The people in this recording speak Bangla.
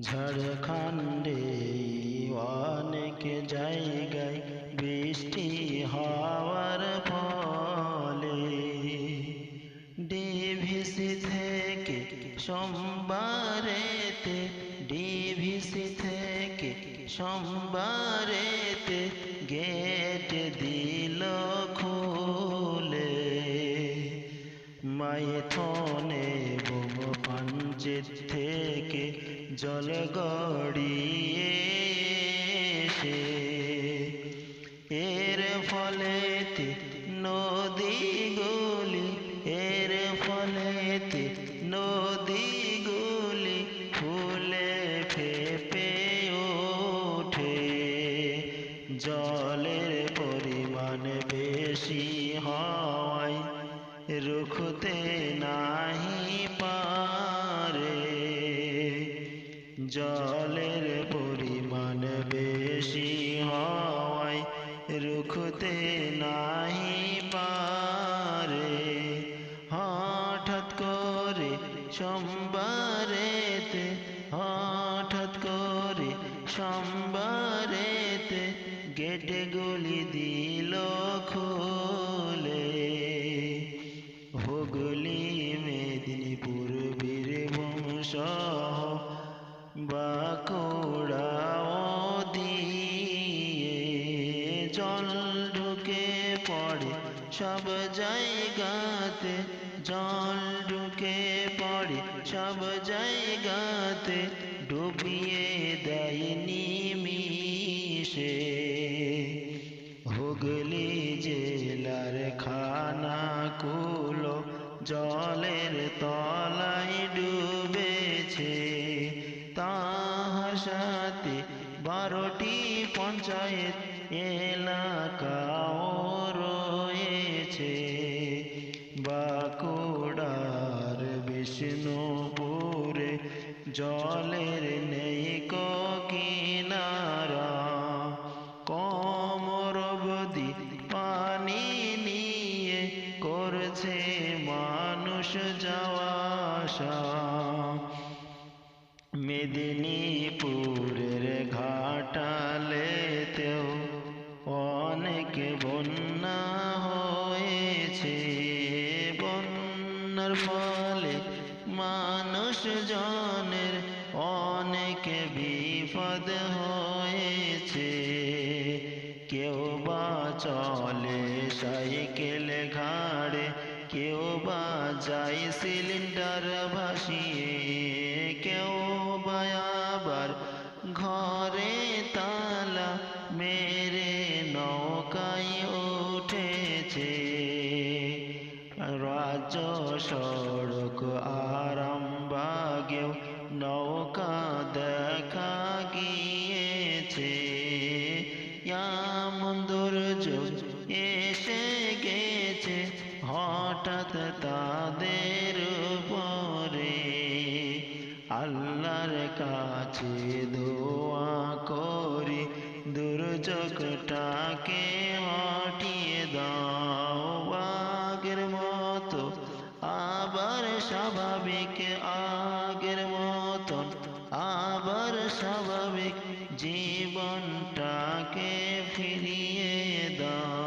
ঝাড়খণ্ডে অনেক জায়গায় বৃষ্টি হওয়ার ফলে ডিভিসি থেকে সোমবারেতে ডিভিসি থেকে সোমবারেতে থেকে জল গড়িয়ে এর ফলেতে নদী এর জলের পরিমাণ বেশি হয় রুখতে নাহি পারে। হঠাৎ করে সোমবারেতে, হঠাৎ করে সোমবারেতে গেটে গুলি দিল খুলে জল ঢুকে পড়ে, সব জায়গাতে জল ঢুকে পড়ে, সব জায়গাতে ডুবিয়ে দেয়নি মিশে। হুগলি জেলার খানা কুলো জলের তলায় ডুবেছে। তাহার সাথে বারোটি পঞ্চায়েত এলাকাও রয়েছে। বাঁকুড়ার বিষ্ণুপুরে জলের নেই কিনারা, কমর অবধি পানি নিয়ে করছে মানুষ যাওয়া মেদিনীপুরের ঘাটালেতেও ফলে মানুষ জনের অনেক বিপদ হয়েছে। কেউ বা চলে সাইকেল ঘাড়ে, কেউ বা যায় সিলিন্ডার ভাসিয়ে। সড়ক আরামবাগেও নৌকা দেখা গিয়েছে। দুর্যোগ এসে গেছে হঠাৎ তাদের উপরে। আল্লাহর কাছে দোয়া করি, দুর্যোগটাকে স্বাভাবিক আগের মতন আবার স্বাভাবিক জীবনটাকে ফিরিয়ে দাও।